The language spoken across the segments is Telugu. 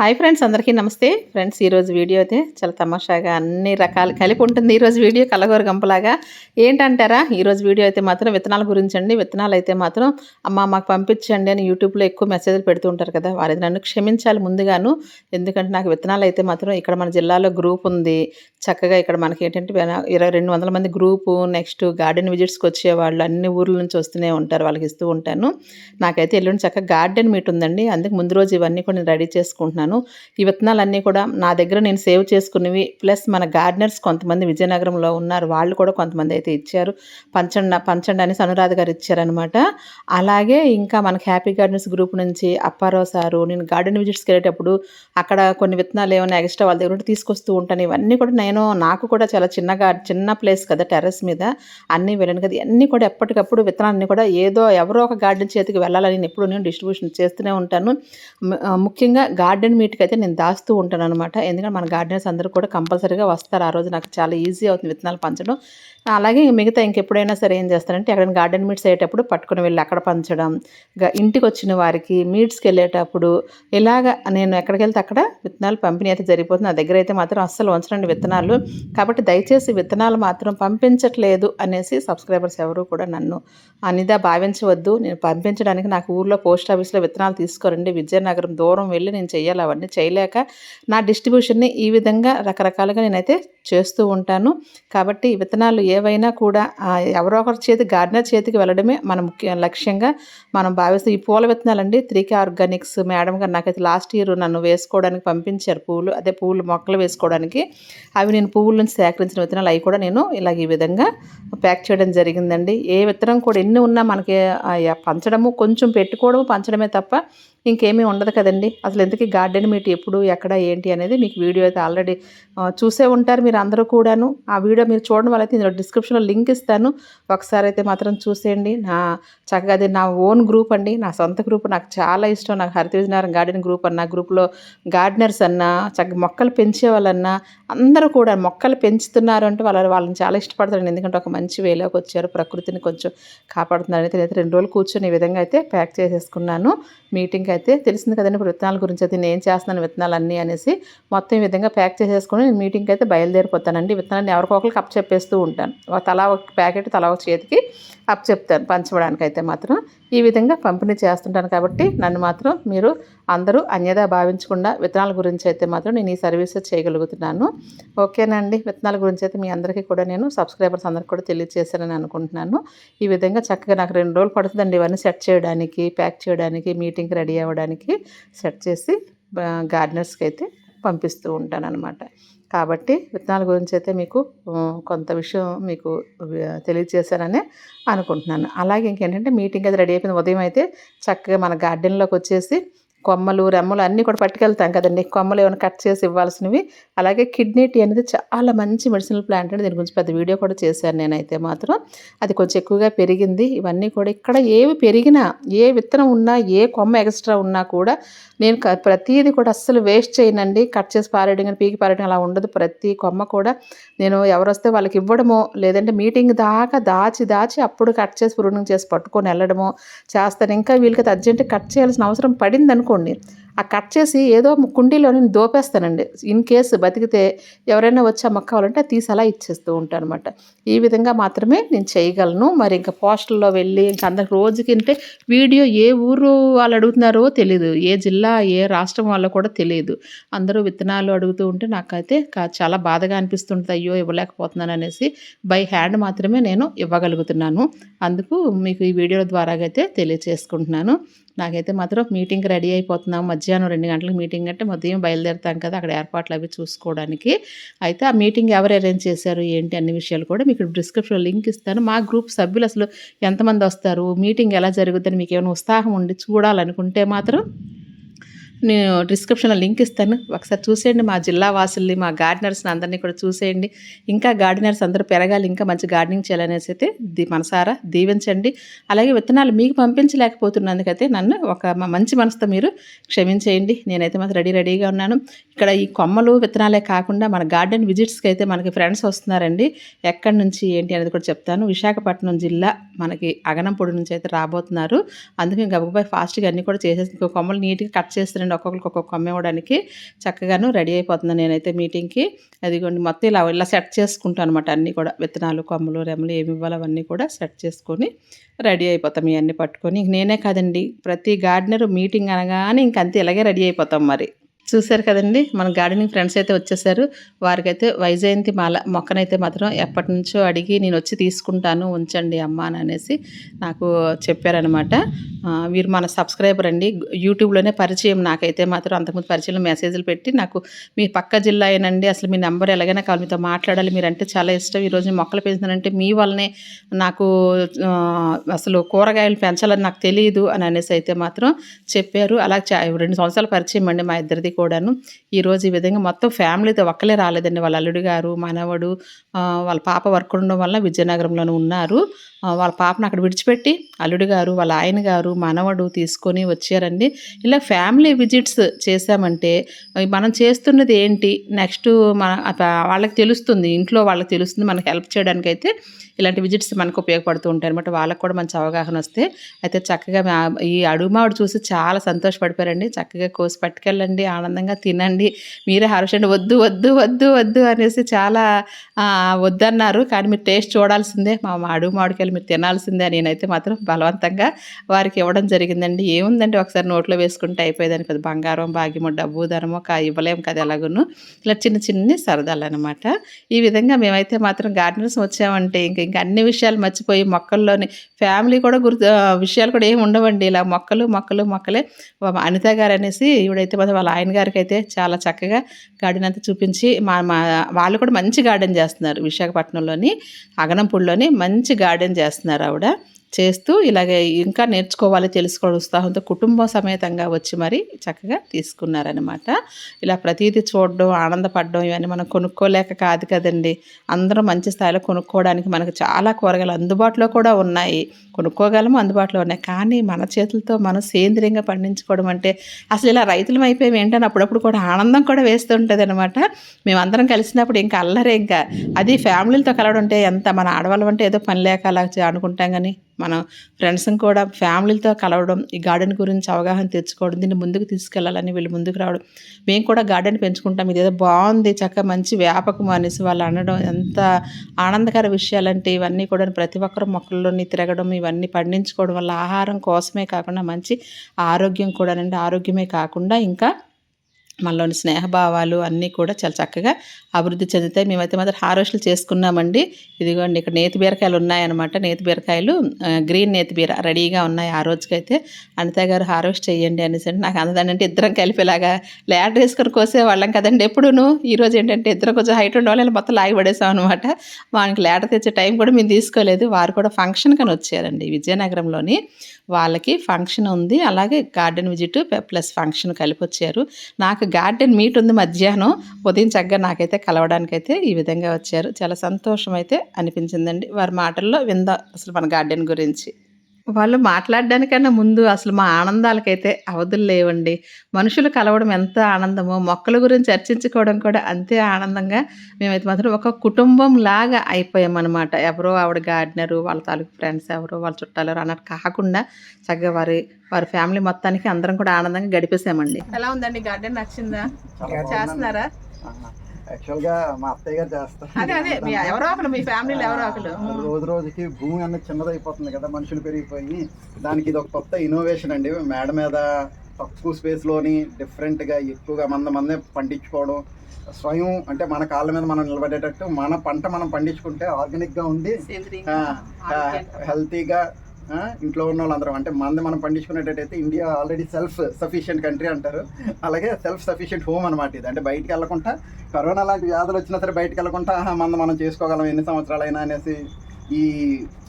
హాయ్ ఫ్రెండ్స్ అందరికీ నమస్తే. ఫ్రెండ్స్ ఈరోజు వీడియో అయితే చాలా తమాషాగా అన్ని రకాలు కలిపి ఉంటుంది. ఈరోజు వీడియో కలగోరు గంపలాగా ఏంటంటారా ఈరోజు వీడియో అయితే మాత్రం విత్తనాల గురించి అండి. విత్తనాలు అయితే మాత్రం అమ్మ మాకు పంపించండి అని యూట్యూబ్లో ఎక్కువ మెసేజ్లు పెడుతూ ఉంటారు కదా. వారి నన్ను క్షమించాలి ముందుగాను. ఎందుకంటే నాకు విత్తనాలు అయితే మాత్రం ఇక్కడ మన జిల్లాలో గ్రూప్ ఉంది. చక్కగా ఇక్కడ మనకి ఏంటంటే ఇరవై రెండు వందల మంది గ్రూపు నెక్స్ట్ గార్డెన్ విజిట్స్కి వచ్చేవాళ్ళు అన్ని ఊర్ల నుంచి వస్తూనే ఉంటారు. వాళ్ళకి ఇస్తూ ఉంటాను. నాకైతే ఎల్లుండి చక్కగా గార్డెన్ మీట్ ఉందండి. అందుకు ముందు రోజు ఇవన్నీ కూడా నేను రెడీ చేసుకుంటున్నాను. ఈ విత్తనాలన్నీ కూడా నా దగ్గర నేను సేవ్ చేసుకున్నవి. ప్లస్ మన గార్డెనర్స్ కొంతమంది విజయనగరంలో ఉన్నారు. వాళ్ళు కూడా కొంతమంది అయితే ఇచ్చారు. పంచండ పంచండి అనేసి అనురాధ గారు ఇచ్చారనమాట అలాగే ఇంకా మనకి హ్యాపీ గార్డెన్స్ గ్రూప్ నుంచి అప్పారావు సారు నేను గార్డెన్ విజిట్స్కి వెళ్ళేటప్పుడు అక్కడ కొన్ని విత్తనాలు ఏమైనా ఎక్స్ట్రా వాళ్ళ దగ్గర తీసుకొస్తూ ఉంటాను. ఇవన్నీ కూడా నేను నాకు కూడా చాలా చిన్నగా చిన్న ప్లేస్ కదా టెర్రస్ మీద. అన్నీ వెళ్ళాను కదా. ఇవన్నీ కూడా ఎప్పటికప్పుడు విత్తనాలన్నీ కూడా ఏదో ఎవరో ఒక గార్డెన్ చేతికి వెళ్ళాలని నేను ఎప్పుడు నేను డిస్ట్రిబ్యూషన్ చేస్తూనే ఉంటాను. ముఖ్యంగా గార్డెన్ మీట్కి అయితే నేను దాస్తూ ఉంటాను అనమాట ఎందుకంటే మన గార్డెనర్స్ అందరూ కూడా కంపల్సరీగా వస్తారు. ఆ రోజు నాకు చాలా ఈజీ అవుతుంది విత్తనాలు పంచడం. అలాగే మిగతా ఇంకెప్పుడైనా సరే ఏం చేస్తానంటే ఎక్కడైనా గార్డెన్ మీట్స్ అయ్యేటప్పుడు పట్టుకుని వెళ్ళి అక్కడ పంచడం. ఇంటికి వచ్చిన వారికి మీట్స్కి వెళ్ళేటప్పుడు ఇలాగ నేను ఎక్కడికి వెళ్తే అక్కడ విత్తనాలు పంపిణీ అయితే జరిగిపోతుంది. నా దగ్గర అయితే మాత్రం అస్సలు ఉంచడండి విత్తనాలు. కాబట్టి దయచేసి విత్తనాలు మాత్రం పంపించట్లేదు అనేసి సబ్స్క్రైబర్స్ ఎవరు కూడా నన్ను అనిదా భావించవద్దు. నేను పంపించడానికి నాకు ఊర్లో పోస్ట్ ఆఫీస్లో విత్తనాలు తీసుకోరండి. విజయనగరం దూరం వెళ్ళి నేను చేయాలి అవన్నీ చేయలేక నా డిస్ట్రిబ్యూషన్ని ఈ విధంగా రకరకాలుగా నేనైతే చేస్తూ ఉంటాను. కాబట్టి విత్తనాలు ఏవైనా కూడా ఎవరో ఒకరి చేతి గార్డెనర్ చేతికి వెళ్ళడమే మన ముఖ్య లక్ష్యంగా మనం భావిస్తూ ఈ పూల విత్తనాలు అండి త్రీకే ఆర్గానిక్స్ మేడం గారు నాకైతే లాస్ట్ ఇయర్ నన్ను వేసుకోవడానికి పంపించారు పూలు. అదే పువ్వులు మొక్కలు వేసుకోవడానికి. అవి నేను పువ్వుల నుంచి సేకరించిన విత్తనాలు అవి కూడా నేను ఇలాగ ఈ విధంగా ప్యాక్ చేయడం జరిగిందండి. ఏ విత్తనం కూడా ఎన్ని ఉన్నా మనకి పంచడము కొంచెం పెట్టుకోవడము పంచడమే తప్ప ఇంకేమీ ఉండదు కదండి. అసలు ఎందుకు గార్డెన్ మీట్ ఎప్పుడు ఎక్కడ ఏంటి అనేది మీకు వీడియో అయితే ఆల్రెడీ చూసే ఉంటారు మీరు అందరూ కూడాను. ఆ వీడియో మీరు చూడడం వల్ల అయితే ఇందులో డిస్క్రిప్షన్లో లింక్ ఇస్తాను. ఒకసారి అయితే మాత్రం చూసేయండి. నా చక్కగా అది నా ఓన్ గ్రూప్ అండి. నా సొంత గ్రూప్ నాకు చాలా ఇష్టం. నాకు హరిత విజయనగరం గార్డెన్ గ్రూప్ అన్న గ్రూప్లో గార్డెనర్స్ అన్నా చక్కగా మొక్కలు పెంచే వాళ్ళన్నా అందరూ కూడా మొక్కలు పెంచుతున్నారు అంటే వాళ్ళ వాళ్ళని చాలా ఇష్టపడతారు ఎందుకంటే ఒక మంచి వేలోకి వచ్చారు. ప్రకృతిని కొంచెం కాపాడుతున్నారు అయితే రెండు రోజులు కూర్చొని ఈ విధంగా అయితే ప్యాక్ చేసేసుకున్నాను. మీటింగ్ అయితే తెలిసింది కదండి ఇప్పుడు విత్తనాల గురించి అయితే నేను చేస్తున్నాను విత్తనాలు అన్నీ అనేసి మొత్తం ఈ విధంగా ప్యాక్ చేసేసుకొని నేను మీటింగ్కి అయితే బయలుదేరిపోతానండి. విత్తనాన్ని ఎవరికొకరికి అప్ చెప్పేస్తూ ఉంటాను తలా ఒక ప్యాకెట్ తలా ఒక చేతికి అప్ చెప్తాను పంచడానికి అయితే మాత్రం. ఈ విధంగా పంపిణీ చేస్తుంటాను కాబట్టి నన్ను మాత్రం మీరు అందరూ అన్యదా భావించకుండా విత్తనాల గురించి అయితే మాత్రం నేను ఈ సర్వీస్ చేయగలుగుతున్నాను. ఓకేనండి. విత్తనాల గురించి అయితే మీ అందరికీ కూడా నేను సబ్స్క్రైబర్స్ అందరికీ కూడా తెలియజేశానని అనుకుంటున్నాను. ఈ విధంగా చక్కగా నాకు రెండు రోజులు పడుతుందండి ఇవన్నీ సెట్ చేయడానికి ప్యాక్ చేయడానికి మీటింగ్కి రెడీ అవ్వడానికి సెట్ చేసి గార్డెనర్స్కి అయితే పంపిస్తూ ఉంటాను అనమాట కాబట్టి విత్తనాల గురించి అయితే మీకు కొంత విషయం మీకు తెలియజేశానని అనుకుంటున్నాను. అలాగే ఇంకేంటంటే మీటింగ్ అది రెడీ అయిపోయింది ఉదయం అయితే చక్కగా మన గార్డెన్లోకి వచ్చేసి కొమ్మలు రెమ్మలు అన్నీ కూడా పట్టుకెళ్తాం కదండి. కొమ్మలు ఏమైనా కట్ చేసి ఇవ్వాల్సినవి. అలాగే కిడ్నీ టీ అనేది చాలా మంచి మెడిసినల్ ప్లాంట్ అండి. దీని గురించి పెద్ద వీడియో కూడా చేశాను నేనైతే మాత్రం. అది కొంచెం ఎక్కువగా పెరిగింది. ఇవన్నీ కూడా ఇక్కడ ఏవి పెరిగినా ఏ విత్తనం ఉన్నా ఏ కొమ్మ ఎక్స్ట్రా ఉన్నా కూడా నేను ప్రతిదీ కూడా అస్సలు వేస్ట్ చేయనండి. కట్ చేసి పారేయడం కానీ పీకి పారేయడం అలా ఉండదు. ప్రతి కొమ్మ కూడా నేను ఎవరు వస్తే వాళ్ళకి ఇవ్వడమో లేదంటే మీటింగ్ దాకా దాచి దాచి అప్పుడు కట్ చేసి ప్రూనింగ్ చేసి పట్టుకొని వెళ్ళడమో చేస్తాను. ఇంకా వీళ్ళకి అర్జెంట్ కట్ చేయాల్సిన అవసరం పడింది কর্ণে ఆ కట్ చేసి ఏదో కుండీలో నేను దోపేస్తానండి. ఇన్ కేసు బతికితే ఎవరైనా వచ్చి ఆ మొక్క కావాలంటే తీసి అలా ఇచ్చేస్తూ ఉంటాను అనమాట ఈ విధంగా మాత్రమే నేను చేయగలను. మరి ఇంకా పోస్టల్లో వెళ్ళి ఇంకా అందరికి రోజుకి అంటే వీడియో ఏ ఊరు వాళ్ళు అడుగుతున్నారో తెలియదు ఏ జిల్లా ఏ రాష్ట్రం వాళ్ళో కూడా తెలియదు అందరూ విత్తనాలు అడుగుతూ ఉంటే నాకైతే చాలా బాధగా అనిపిస్తుంటుంది. అయ్యో ఇవ్వలేకపోతున్నాను అనేసి బై హ్యాండ్ మాత్రమే నేను ఇవ్వగలుగుతున్నాను. అందుకు మీకు ఈ వీడియోల ద్వారా అయితే తెలియచేసుకుంటున్నాను నాకైతే మాత్రం మీటింగ్ రెడీ అయిపోతున్నాం. మధ్యాహ్నం రెండు గంటలకు మీటింగ్ అంటే ఉదయం బయలుదేరుతాం కదా అక్కడ ఏర్పాట్లు అవి చూసుకోవడానికి. అయితే ఆ మీటింగ్ ఎవరు అరేంజ్ చేశారు ఏంటి అన్ని విషయాలు కూడా మీకు డిస్క్రిప్షన్లో లింక్ ఇస్తాను. మా గ్రూప్ సభ్యులు అసలు ఎంతమంది వస్తారు మీటింగ్ ఎలా జరుగుతుందని మీకు ఏమైనా ఉత్సాహం ఉండి చూడాలనుకుంటే మాత్రం నేను డిస్క్రిప్షన్లో లింక్ ఇస్తాను. ఒకసారి చూసేయండి. మా జిల్లా వాసుల్ని మా గార్డెనర్స్ని అందరినీ కూడా చూసేయండి. ఇంకా గార్డెనర్స్ అందరూ పెరగాలి ఇంకా మంచి గార్డెనింగ్ చేయాలనేసి అయితే దీ మనసారా దీవించండి. అలాగే విత్తనాలు మీకు పంపించలేకపోతున్నందుకైతే నన్ను ఒక మంచి మనసుతో మీరు క్షమించేయండి. నేనైతే మాత్రం రెడీ రెడీగా ఉన్నాను. ఇక్కడ ఈ కొమ్మలు విత్తనాలే కాకుండా మన గార్డెన్ విజిట్స్కి అయితే మనకి ఫ్రెండ్స్ వస్తున్నారండి. ఎక్కడి నుంచి ఏంటి అనేది కూడా చెప్తాను. విశాఖపట్నం జిల్లా మనకి అగనంపొడి నుంచి అయితే రాబోతున్నారు. అందుకే గబగబాయ్ ఫాస్ట్గా అన్నీ కూడా చేసేసి కొమ్మలు నీట్గా కట్ చేస్తున్నాను వచ్చారండి ఒక్కొక్కరికి ఒక్కొక్క అమ్మేవడానికి చక్కగాను రెడీ అయిపోతున్నాను నేనైతే మీటింగ్కి. అదిగోండి మొత్తం ఇలా ఇలా సెట్ చేసుకుంటాను అనమాట అన్నీ కూడా. విత్తనాలు కొమ్మలు రెమ్మలు ఏమి ఇవ్వాలి అవన్నీ కూడా సెట్ చేసుకొని రెడీ అయిపోతాం ఇవన్నీ పట్టుకొని. ఇంక నేనే కాదండి ప్రతి గార్డెనర్ మీటింగ్ అనగానే ఇంకంతే ఇలాగే రెడీ అయిపోతాం మరి. చూశారు కదండి. మన గార్డెనింగ్ ఫ్రెండ్స్ అయితే వచ్చేసారు. వారికైతే వైజయంతి మాల మొక్కనైతే మాత్రం ఎప్పటి నుంచో అడిగి నేను వచ్చి తీసుకుంటాను ఉంచండి అమ్మ అని అనేసి నాకు చెప్పారనమాట వీరు మన సబ్స్క్రైబర్ అండి. యూట్యూబ్లోనే పరిచయం నాకైతే మాత్రం అంతకుముందు పరిచయంలో మెసేజ్లు పెట్టి నాకు మీ పక్క జిల్లా అయినండి అసలు మీ నెంబర్ ఎలాగైనా కావాలి మీతో మాట్లాడాలి. మీరంటే చాలా ఇష్టం. ఈరోజు మొక్కలు పెంచుతానంటే మీ వల్లనే నాకు అసలు కూరగాయలు పెంచాలని నాకు తెలియదు అని అనేసి అయితే మాత్రం చెప్పారు. అలా రెండు సంవత్సరాల పరిచయం అండి మా ఇద్దరిది కూడాను. ఈరోజు ఈ విధంగా మొత్తం ఫ్యామిలీతో ఒక్కలే రాలేదండి. వాళ్ళ అల్లుడు గారు మనవడు వాళ్ళ పాప వర్క్ ఉండడం వల్ల విజయనగరంలోనే ఉన్నారు. వాళ్ళ పాపను అక్కడ విడిచిపెట్టి అల్లుడు గారు వాళ్ళ ఆయన గారు మనవడు తీసుకొని వచ్చారండి. ఇలా ఫ్యామిలీ విజిట్స్ చేశామంటే మనం చేస్తున్నది ఏంటి? నెక్స్ట్ మన వాళ్ళకి తెలుస్తుంది ఇంట్లో వాళ్ళకి తెలుస్తుంది మనకి హెల్ప్ చేయడానికి అయితే ఇలాంటి విజిట్స్ మనకు ఉపయోగపడుతూ ఉంటాయి అనమాట వాళ్ళకి కూడా మంచి అవగాహన వస్తే. అయితే చక్కగా ఈ అడుగుమావిడ చూసి చాలా సంతోషపడిపోయారండి. చక్కగా కోసి పట్టుకెళ్ళండి ఆనందంగా తినండి. మీరే హర్షండి వద్దు వద్దు వద్దు వద్దు అనేసి చాలా వద్దన్నారు. కానీ మీరు టేస్ట్ చూడాల్సిందే. మా అడుగు మామిడికాయలు మీరు తినాల్సిందే నేనైతే మాత్రం బలవంతంగా వారికి ఇవ్వడం జరిగిందండి. ఏముందండి? ఒకసారి నోట్లో వేసుకుంటే అయిపోయేదాన్ని కదా. బంగారం భాగ్యమో డబ్బు ధనమో కా ఇవ్వలేము కదా ఎలాగును. ఇలా చిన్న చిన్ని సరదాలు అనమాట ఈ విధంగా మేమైతే మాత్రం గార్డెనర్స్ వచ్చామంటే ఇంక ఇంకా అన్ని విషయాలు మర్చిపోయి మొక్కల్లోని ఫ్యామిలీ కూడా గుర్తు విషయాలు కూడా ఏమి ఉండవండి. ఇలా మొక్కలు మొక్కలు మొక్కలే. అనిత గారు అనేసి ఈవిడైతే మాత్రం వాళ్ళ ఆయన గారికి అయితే చాలా చక్కగా గార్డెన్ అంతా చూపించి మా మా వాళ్ళు కూడా మంచి గార్డెన్ చేస్తున్నారు విశాఖపట్నంలోని అగనంపూడిలోని మంచి గార్డెన్ చేస్తున్నారు ఆవిడ. చేస్తూ ఇలాగే ఇంకా నేర్చుకోవాలి తెలుసుకోవాలి ఉత్సాహంతో కుటుంబ సమేతంగా వచ్చి మరి చక్కగా తీసుకున్నారనమాట ఇలా ప్రతిదీ చూడడం ఆనందపడడం ఇవన్నీ మనం కొనుక్కోలేక కాదు కదండి. అందరం మంచి స్థాయిలో కొనుక్కోవడానికి మనకు చాలా కూరగాయలు అందుబాటులో కూడా ఉన్నాయి. కొనుక్కోగలము అందుబాటులో ఉన్నాయి. కానీ మన చేతులతో మనం సేంద్రియంగా పండించుకోవడం అంటే అసలు ఇలా రైతులం అయిపోయి ఏంటని అప్పుడప్పుడు కూడా ఆనందం కూడా వేస్తూ ఉంటుంది అనమాట మేమందరం కలిసినప్పుడు ఇంకా అల్లరే ఇంకా. అది ఫ్యామిలీలతో కలవడం అంటే ఎంత మన ఆడవాళ్ళం అంటే ఏదో పని లేక అలా చే- అనుకుంటాం కానీ మనం ఫ్రెండ్స్ని కూడా ఫ్యామిలీతో కలవడం ఈ గార్డెన్ గురించి అవగాహన తెచ్చుకోవడం దీన్ని ముందుకు తీసుకెళ్ళాలని వీళ్ళు ముందుకు రావడం మేము కూడా గార్డెన్ పెంచుకుంటాం. ఇదేదో బాగుంది చక్కగా మంచి వ్యాపకం అనేసి వాళ్ళు అనడం ఎంత ఆనందకర విషయాలంటే ఇవన్నీ కూడా ప్రతి ఒక్కరు మొక్కల్లోని తిరగడం ఇవన్నీ పండించుకోవడం వల్ల ఆహారం కోసమే కాకుండా మంచి ఆరోగ్యం కూడానండి ఆరోగ్యమే కాకుండా ఇంకా మనలోని స్నేహభావాలు అన్నీ కూడా చాలా చక్కగా అభివృద్ధి చెందుతాయి. మేమైతే మాత్రం హార్వెస్ట్లు చేసుకున్నామండి. ఇదిగోండి ఇక్కడ నేతి బీరకాయలు ఉన్నాయన్నమాట. నేతి బీరకాయలు గ్రీన్ నేతి బీర రెడీగా ఉన్నాయి ఆ రోజుకైతే. అనిత గారు హార్వెస్ట్ చేయండి అనేసి అంటే నాకు అంటే ఇద్దరం కలిపేలాగా ల్యాడ్ వేసుకొని కోసే వాళ్ళం కదండి ఎప్పుడూను. ఈరోజు ఏంటంటే ఇద్దరు కొంచెం హైట్ ఉండేవాళ్ళు మొత్తం లాగి పడేసాం అనమాట వానికి లేట తెచ్చే టైం కూడా మేము తీసుకోలేదు. వారు కూడా ఫంక్షన్ కని వచ్చారండి విజయనగరంలోని. వాళ్ళకి ఫంక్షన్ ఉంది. అలాగే గార్డెన్ విజిట్ ప్లస్ ఫంక్షన్ కలిపి వచ్చారు నాకు గార్డెన్ మీట్ ఉంది మధ్యాహ్నం. ఉదయం చక్కగా నాకైతే కలవడానికైతే ఈ విధంగా వచ్చారు. చాలా సంతోషం అయితే అనిపించిందండి. వారి మాటల్లో విందా అసలు మన గార్డెన్ గురించి? వాళ్ళు మాట్లాడడానికన్నా ముందు అసలు మా ఆనందాలకైతే అవధులు లేవండి. మనుషులు కలవడం ఎంత ఆనందమో మొక్కల గురించి చర్చించుకోవడం కూడా అంతే ఆనందంగా మేమైతే మాత్రం ఒక కుటుంబం లాగా అయిపోయామన్నమాట. ఎవరో ఆవిడ గార్డెనరు వాళ్ళ తాలూకు ఫ్రెండ్స్ ఎవరో వాళ్ళ చుట్టాలు ఎవరో అన్నట్టు కాకుండా చక్కగా వారి వారి ఫ్యామిలీ మొత్తానికి అందరం కూడా ఆనందంగా గడిపేసామండి. ఎలా ఉందండి? గార్డెన్ నచ్చిందా? చేస్తున్నారా? యాక్చువల్గా మా అత్తయ్య గారు చేస్తారు. అదే అదే. మీ ఎవరో ఒకరు మీ ఫ్యామిలీలో ఎవరో ఒకరు రోజు రోజుకి భూమి అన్నది చిన్నదైపోతుంది కదా మనుషులు పెరిగిపోయి. దానికి ఇది ఒక కొత్త ఇన్నోవేషన్ అండి. మేడ మీద తక్కువ స్పేస్లోని డిఫరెంట్గా ఎక్కువగా మంద మందే పండించుకోవడం. స్వయం అంటే మన కాళ్ళ మీద మనం నిలబడేటట్టు మన పంట మనం పండించుకుంటే ఆర్గానిక్గా ఉండి. హెల్తీగా ఇంట్లో ఉన్న వాళ్ళందరం అంటే మంది మనం పండించుకునేటట్టయితే India already self sufficient country అంటారు. అలాగే సెల్ఫ్ సఫిషియెంట్ హోమ్ అనమాట ఇది. అంటే బయటికి వెళ్ళకుండా కరోనా లాంటి వ్యాధులు వచ్చినా సరే బయటికి వెళ్ళకుండా మంద మనం చేసుకోగలం ఎన్ని సంవత్సరాలైనా అనేసి ఈ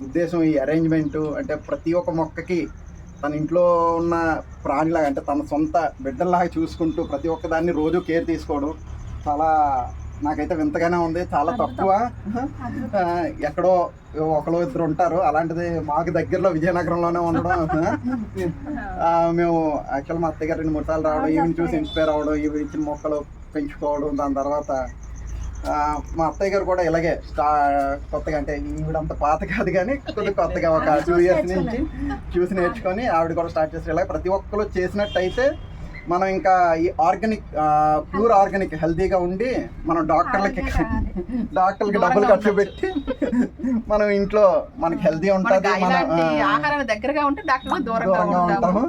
ఉద్దేశం ఈ అరేంజ్మెంట్ అంటే ప్రతి ఒక్క మొక్కకి తన ఇంట్లో ఉన్న ప్రాణిలాగా అంటే తన సొంత బిడ్డల్లాగా చూసుకుంటూ ప్రతి ఒక్కదాన్ని రోజు కేర్ తీసుకోవడం చాలా నాకైతే వింతగానే ఉంది చాలా తక్కువ. ఎక్కడో ఒకరు ఇద్దరు ఉంటారు అలాంటిది మాకు దగ్గరలో విజయనగరంలోనే ఉండడం మేము యాక్చువల్ మా అత్తయ్య గారు రెండు మూడు సార్లు రావడం ఈవిని చూసి ఇన్స్పైర్ అవ్వడం ఈవి ఇచ్చిన మొక్కలు పెంచుకోవడం దాని తర్వాత మా అత్తయ్య గారు కూడా ఇలాగే స్టా కొత్తగా అంటే ఈవిడంత పాత కాదు కానీ కొద్దిగా కొత్తగా ఒక టూ ఇయర్స్ నుంచి చూసి నేర్చుకొని ఆవిడ కూడా స్టార్ట్ చేసి ఇలా ప్రతి ఒక్కరు చేసినట్టయితే మనం ఇంకా ఈ ఆర్గానిక్ ప్యూర్ ఆర్గానిక్ హెల్తీగా ఉండి మనం డాక్టర్లకి డాక్టర్లకి డబ్బులు ఖర్చు పెట్టి మనం ఇంట్లో మనకి హెల్తీ ఉంటుంది మన దగ్గరగా ఉంటే డాక్టర్ దూరంగా ఉంటాము.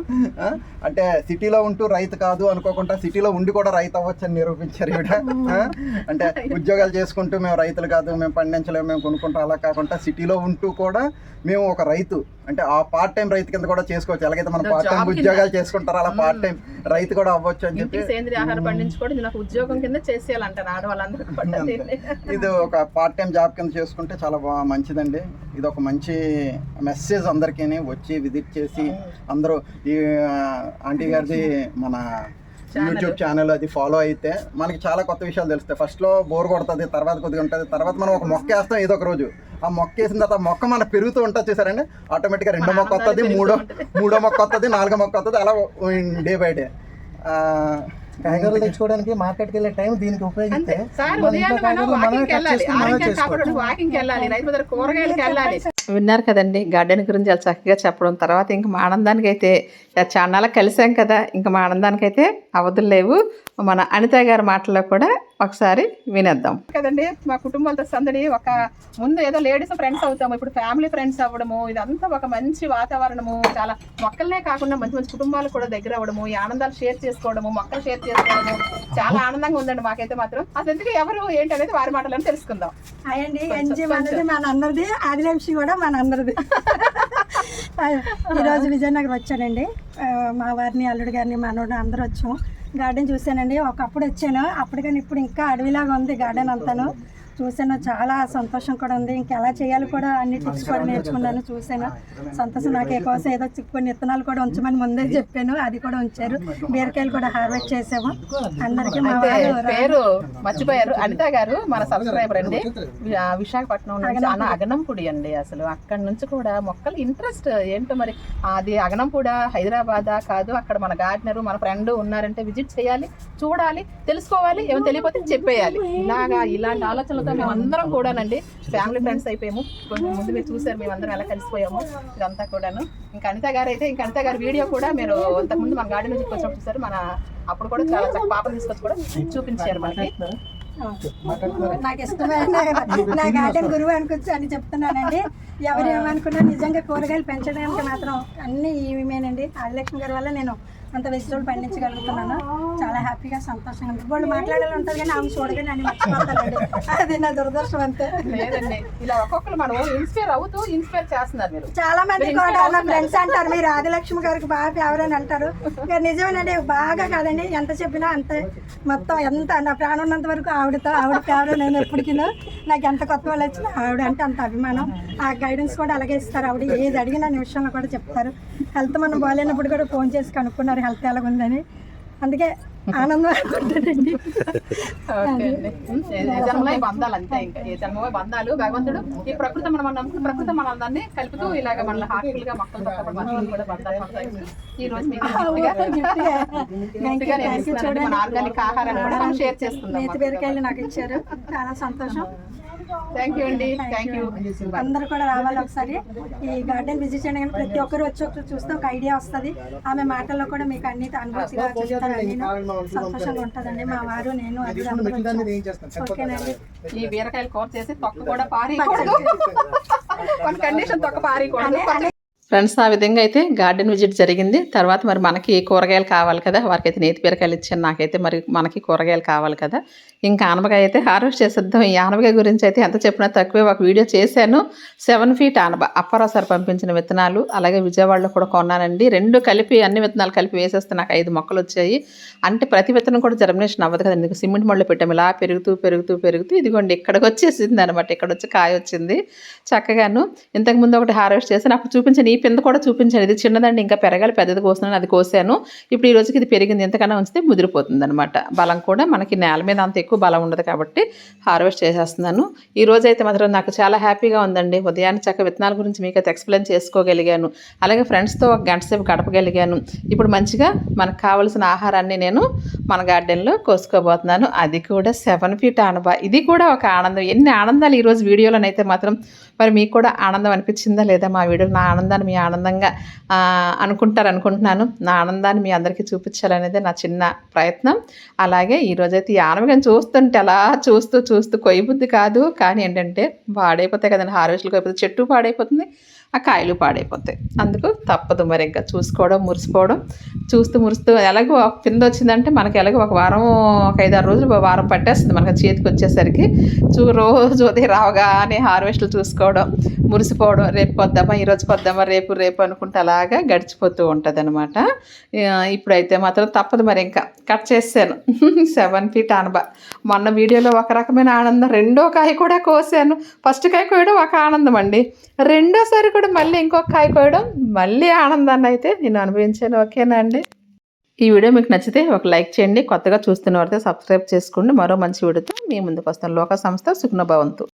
అంటే సిటీలో ఉంటూ రైతు కాదు అనుకోకుండా సిటీలో ఉండి కూడా రైతు అవ్వచ్చు అని నిరూపించారు ఆ, అంటే ఉద్యోగాలు చేసుకుంటూ మేము రైతులు కాదు మేము పండించలేము మేము కొనుక్కుంటాం అలా కాకుండా సిటీలో ఉంటూ కూడా మేము ఒక రైతు. అంటే ఆ పార్ట్ టైం రైతు కింద కూడా చేసుకోవచ్చు. ఎలాగైతే మనం పార్ట్ టైం. ఉద్యోగాలు చేసుకుంటారో అలా పార్ట్ టైం రైతు కూడా అవ్వచ్చు అని చెప్పి. సేంద్రియ ఆహారం పండించుకోవడం ఇది నాకు ఉద్యోగం కింద చేసేయాలంటారు ఆడవాళ్ళందరూ. ఇది ఒక పార్ట్ టైం జాబ్ కింద చేసుకుంటే చాలా మంచిదండి. ఇది ఒక మంచి మెసేజ్ అందరికీ వచ్చి విజిట్ చేసి అందరూ ఈ ఆంటీ గారిది మన యూట్యూబ్ ఛానల్ అది ఫాలో అయితే మనకి చాలా కొత్త విషయాలు తెలుస్తాయి. ఫస్ట్లో బోర్ కొడుతుంది తర్వాత కొద్దిగా ఉంటుంది తర్వాత మనం ఒక మొక్క వేస్తాం ఏదో ఒక రోజు. ఆ మొక్క వేసిన తర్వాత ఆ మొక్క మన పెరుగుతూ ఉంటుంది చూసారండి? ఆటోమేటిక్గా రెండో మొక్క వస్తుంది మూడో మూడో మొక్క వస్తుంది నాలుగో మొక్క వస్తుంది అలా డే బై డే. కాయగూరలు తెచ్చుకోవడానికి మార్కెట్కి వెళ్ళే టైం దీనికి ఉపయోగిస్తే వాకింగ్కి వెళ్ళాలి. రైతు కూరగాయలకి వెళ్ళాలి. విన్నారు కదండి. గార్డెన్ గురించి చాలా చక్కగా చెప్పడం తర్వాత ఇంక మా ఆనందానికి అయితే చాన్నాళ్ళ కలిసాం కదా. ఇంకా మా ఆనందానికి అయితే అవధులు లేవు. మన అనిత గారి మాటల్లో కూడా ఒకసారి వినేద్దాం. కదండి మా కుటుంబాలతో సందడి ఒక ముందు ఏదో లేడీస్ ఫ్రెండ్స్ అవుతాము. ఇప్పుడు ఫ్యామిలీ ఫ్రెండ్స్ అవ్వడము ఇదంతా ఒక మంచి వాతావరణము. చాలా మొక్కలనే కాకుండా మంచి మంచి కుటుంబాలు కూడా దగ్గర అవ్వడము ఈ ఆనందాలు షేర్ చేసుకోవడము మొక్కలు షేర్ చేసుకోవడము. చాలా ఆనందంగా ఉందండి మాకైతే మాత్రం. అసలు ఎందుకు ఎవరు ఏంటి అనేది వారి మాటలను తెలుసుకుందాం. అయ్యండి ఎన్జీ మనది మన అందరిది ఆదిలంశి కూడా మన అందరిది. ఈరోజు విజయనగరం వచ్చానండి. మా వారిని అల్లుడు గారిని మనోడు అందరూ వచ్చాము. గార్డెన్ చూశానండి. ఒకప్పుడు వచ్చాను. అప్పుడు కానీ ఇప్పుడు ఇంకా అడవిలాగా ఉంది గార్డెన్ అంతాను. చూశాను. చాలా సంతోషం కూడా ఉంది. ఇంకా ఎలా చేయాలి కూడా అన్ని టిప్స్ కూడా నేర్చుకున్నాను చూశాను. సంతోషం నాకు కోసం ఏదో కొన్ని విత్తనాలు కూడా ఉంచమని ముందే చెప్పాను. అది కూడా ఉంచారు. బీరకాయలు కూడా హార్వెస్ట్ చేసాము. అందరికీ మా పేరు మర్చిపోయారు. అనిత గారు మన సబ్స్క్రైబర్ అండి. విశాఖపట్నం నుంచి అన్న అగనంపూడి అండి అసలు. అక్కడ నుంచి కూడా మొక్కలు ఇంట్రెస్ట్ ఏంటో మరి? అది అగనంపూడ హైదరాబాద్ కాదు. అక్కడ మన గార్డెనర్ మన ఫ్రెండ్ ఉన్నారంటే విజిట్ చేయాలి చూడాలి తెలుసుకోవాలి ఏమో తెలియకపోతే చెప్పేయాలి. ఇలాగా ఇలాంటి ఆలోచనలతో మేము అందరం కూడానండి. ఫ్యామిలీ ఫ్రెండ్స్ అయిపోయాము. కొంచెం ముందు మీరు చూసారు మేము అందరం ఎలా కలిసిపోయాము ఇదంతా కూడాను. ఇంకా అనిత గారు అయితే ఇంకా అనిత గారి వీడియో కూడా మీరు ఇంతకుముందు మన గార్డెన్ నుంచి వచ్చినప్పుడు చూసారు. మన అప్పుడు కూడా చాలా పాపను తీసుకొచ్చి కూడా చూపించారు మనకి. నాకు ఇష్టమైన నా గార్డెన్ గురువు అనుకోవచ్చు అని చెప్తున్నానండి. ఎవరు ఏమనుకున్నా నిజంగా కూరగాయలు పెంచడానికి మాత్రం అన్ని ఈమెనండి ఆదిలక్ష్మి గారి వల్ల నేను అంత వెజిటబుల్ పండించగలుగుతున్నాను? చాలా హ్యాపీగా సంతోషంగా ఉంది. వాళ్ళు మాట్లాడాలి ఉంటుంది కానీ ఆమె చూడగానే అని మర్చిపోతానండి అది నా దురదృష్టం అంతే. లేదండి. ఇలా ఒక్కొక్కరు మనం ఇన్స్పైర్ అవుతూ ఇన్స్పైర్ చేస్తున్నారు మీరు. చాలా మంది కూడా నా ఫ్రెండ్స్ అంటారు మీరు ఆదిలక్ష్మి గారికి బాగా ఫేవర్ అని అంటారు. నిజమేనండి బాగా కాదండి. ఎంత చెప్పినా అంతే. మొత్తం ఎంత నా ప్రాణం ఉన్నంత వరకు ఆవిడతో ఆవిడ ఫేవర్ నేను ఎప్పటికీ నాకు ఎంత కొత్త వాళ్ళు వచ్చినా ఆవిడ అంటే అంత అభిమానం. ఆ గైడెన్స్ కూడా అలాగే ఇస్తారు. ఆవిడ ఏది అడిగినా నిమిషంలో కూడా చెప్తారు. హెల్త్ మనం బాగాలేనప్పుడు కూడా ఫోన్ చేసి కనుక్కున్నారు హెల్త్ ఎలాగుందని. అందుకే ఆనందం అనుకుంటానండి జన్మలో బంధాలు అంతే ఇంకా. ఏ జన్మలో బంధాలు భగవంతుడు ఈ ప్రకృతి మనం నమ్ముకున్న ప్రకృతి మన అందరినీ కలుపుతూ ఇలాగ మన హార్ట్ఫుల్గా మొక్కలతో పాటు మనుషులు కూడా బంధాలు కొనసాగిస్తూ ఈ రోజు మీకు ఆర్గానిక్ ఆహారాన్ని కూడా షేర్ బీరకాయలు నాకు ఇచ్చారు. చాలా సంతోషం. థ్యాంక్ యూ అండి థ్యాంక్ యూ అందరూ కూడా రావాలి ఒకసారి. ఈ గార్డెన్ విజిట్ చేయడం కానీ ప్రతి ఒక్కరు వచ్చి ఒకరు చూస్తే ఒక ఐడియా వస్తుంది. ఆమె మాటల్లో కూడా మీకు అన్ని అనుభూతిగా నేను సంతోషంగా ఉంటుందండి. మా వారు నేను అది ఓకేనండి ఈ బీరకాయలు కూర చేసి తొక్క కూడా పారీకూడదు మన కండిషన్ తొక్క పారీకూడదు ఫ్రెండ్స్ ఆ విధంగా అయితే గార్డెన్ విజిట్ జరిగింది. తర్వాత మరి మనకి కూరగాయలు కావాలి కదా. వారికి అయితే నేతి బీరకాయలు ఇచ్చాను. నాకైతే మరి మనకి కూరగాయలు కావాలి కదా. ఇంకా ఆనబకాయ అయితే హార్వెస్ట్ చేసేద్దాం. ఈ ఆనబకాయ గురించి అయితే ఎంత చెప్పినా తక్కువే. ఒక వీడియో చేశాను. సెవెన్ ఫీట్ ఆనబ అప్పారావు సార్ పంపించిన విత్తనాలు అలాగే విజయవాడలో కూడా కొన్నానండి. రెండు కలిపి అన్ని విత్తనాలు కలిపి వేసేస్తే నాకు ఐదు మొక్కలు వచ్చాయి. అంటే ప్రతి విత్తనం కూడా జర్మినేషన్ అవ్వదు కదా. ఎందుకు? సిమెంట్ మళ్ళీ పెట్టాము ఇలా పెరుగుతూ పెరుగుతూ పెరుగుతూ ఇదిగోండి ఇక్కడికి వచ్చేసింది అనమాట ఇక్కడ వచ్చి కాయ వచ్చింది. చక్కగాను ఇంతకుముందు ఒకటి హార్వెస్ట్ చేసి నాకు చూపించిన ఈ పింద కూడా చూపించాను ఇది చిన్నదండి ఇంకా పెరగాలి పెద్దది కోస్తున్నాను అది కోసాను. ఇప్పుడు ఈ రోజుకి ఇది పెరిగింది. ఎంతకన్నా ఉంచితే ముదిరిపోతుంది అనమాట బలం కూడా మనకి నేల మీద అంత ఎక్కువ బలం ఉండదు కాబట్టి హార్వెస్ట్ చేసేస్తున్నాను. ఈ రోజు అయితే మాత్రం నాకు చాలా హ్యాపీగా ఉందండి. ఉదయాన్నే చక్క విత్తనాల గురించి మీకు ఎక్స్ప్లెయిన్ చేసుకోగలిగాను. అలాగే ఫ్రెండ్స్తో ఒక గంట సేపు గడపగలిగాను. ఇప్పుడు మంచిగా మనకు కావాల్సిన ఆహారాన్ని నేను మన గార్డెన్లో కోసుకోబోతున్నాను. అది కూడా సెవెన్ ఫీట్ ఆనబా ఇది కూడా ఒక ఆనందం. ఎన్ని ఆనందాలు ఈరోజు వీడియోలోనైతే మాత్రం మరి మీకు కూడా ఆనందం అనిపించిందా లేదా మా వీడియో నా ఆనందాన్ని మీ ఆనందంగా అనుకుంటారు అనుకుంటున్నాను. నా ఆనందాన్ని మీ అందరికీ చూపించాలనేది నా చిన్న ప్రయత్నం. అలాగే ఈరోజైతే ఈ ఆనపకాయని చూస్తుంటే అలా చూస్తూ చూస్తూ కొయ్యబుద్ధి కాదు. కానీ ఏంటంటే పాడైపోతాయి కదండి హార్వెస్ట్లు అయిపోతే చెట్టు పాడైపోతుంది. ఆ కాయలు పాడైపోతాయి. అందుకు తప్పదు మరి ఇంకా చూసుకోవడం మురిసిపోవడం. చూస్తూ మురుస్తూ ఎలాగో ఒక కింద వచ్చిందంటే మనకి ఎలాగో ఒక వారం ఒక ఐదారు రోజులు ఒక వారం పట్టేస్తుంది మనకి చేతికి వచ్చేసరికి. చూ రోజు ఉదయం రావగానే హార్వెస్ట్లు చూసుకోవడం మురిసిపోవడం రేపు కొద్దామా ఈరోజు కొద్దామా రేపు రేపు అనుకుంటే అలాగా గడిచిపోతూ ఉంటుంది అనమాట ఇప్పుడైతే మాత్రం తప్పదు మరి ఇంకా. కట్ చేసాను సెవెన్ ఫీట్ అనబా మొన్న వీడియోలో ఒక రకమైన ఆనందం. రెండో కాయ కూడా కోసాను. ఫస్ట్ కాయ కోయడం ఒక ఆనందం అండి. రెండోసారి కూడా మళ్ళీ ఇంకొక కాయ కోయడం మళ్ళీ ఆనందాన్ని అయితే నేను అనుభవించాను. ఓకేనా అండి? ఈ వీడియో మీకు నచ్చితే ఒక లైక్ చేయండి. కొత్తగా చూస్తున్న వారితో సబ్స్క్రైబ్ చేసుకోండి. మరో మంచి వీడియోతో మీ ముందుకు వస్తాను. లోక సంస్థ సుఖ్నభవంతు